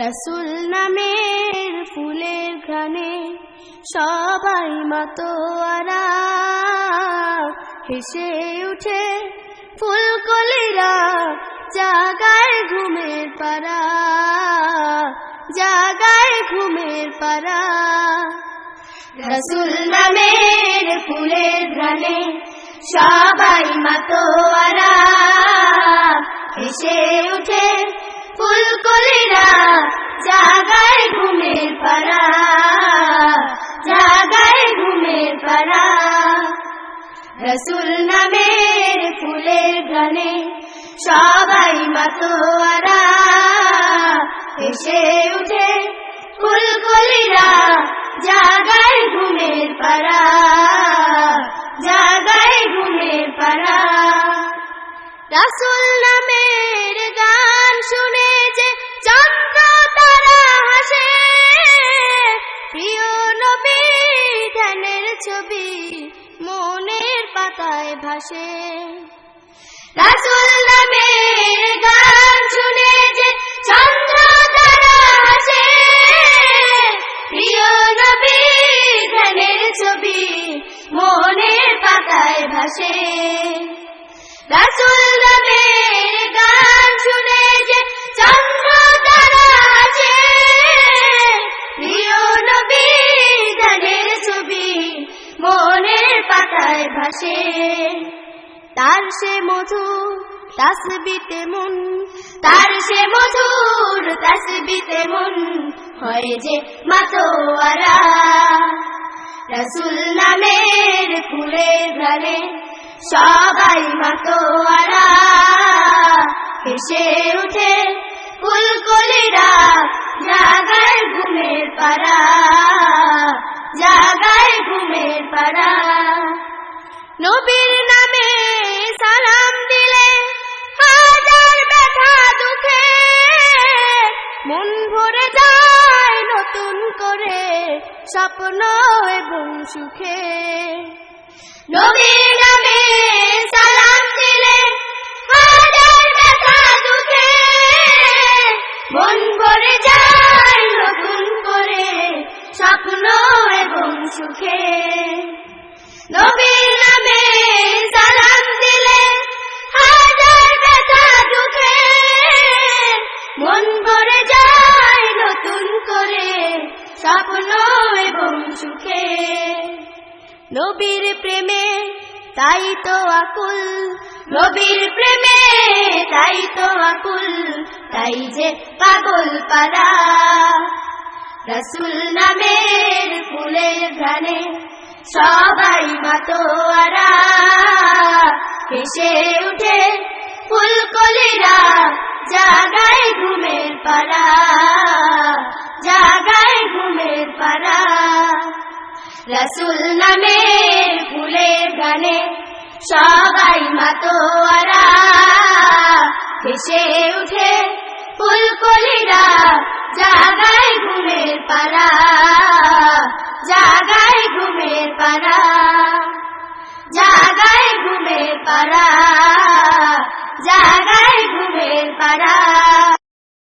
রসুল নামের ফুলের ঘ্রাণে সবাই মাতোয়ারা। হেসে উঠে ফুলকলিরা জাগায় ঘুমের পারা জাগায় ঘুমের পারা রসুল নামের ফুলের ঘ্রাণে সবাই মাতোয়ারা। হেসে উঠে ফুলকলিরা জাগায় ঘুমের পারা জাগায় ঘুমের পারা রসুল নামের ফুলের গানে সবাই মাতোয়ারা এসে উঠে ফুলকলিরা জাগায় ঘুমের পারা জাগায় ঘুমের পারা রাসুল নামের গান শুনে ছবি মনের পাতায় ভাসে। রাসুল নামের গান শুনে যে চন্দ্র তারা হাসে প্রিয় নবী, ধ্যানের ছবি মনের পাতায় ভাসে। রাসুল ভাসে তার সে তাসবিতে মন, তার সে মধুর তাসবিতে মন হয় যে মাতোয়ারা। রসুল নামের ফুলের ঘরে সবাই মাতোয়ারা। হেসে উঠে ফুলকলিরা নবীর নামে সালাম দিলে হাজার ব্যথা দুঃখে। মন ভরে যায় নতুন করে স্বপ্ন এবং সুখে। নবীর নামে সালাম দিলে হাজার ব্যথা দুঃখে। মন ভরে যায় নতুন করে স্বপ্ন স্বপ্ন এবং সুখে নবীর প্রেমে তাই তো আকুল, নবীর প্রেমে তাই তো আকুল, তাই যে পাগল পারা রসুল নামের ফুলের ঘ্রাণে সবাই মাতোয়ারা। হেসে উঠে ফুলকলিরা জাগায় ঘুমের পারা রসুল নামের ফুলের গানে সবাই মাতোয়ারা। হেসে উঠে ফুলকলিরা জাগায় ঘুমের পারা জাগায় ঘুমের পারা জাগায় ঘুমের পারা জাগায়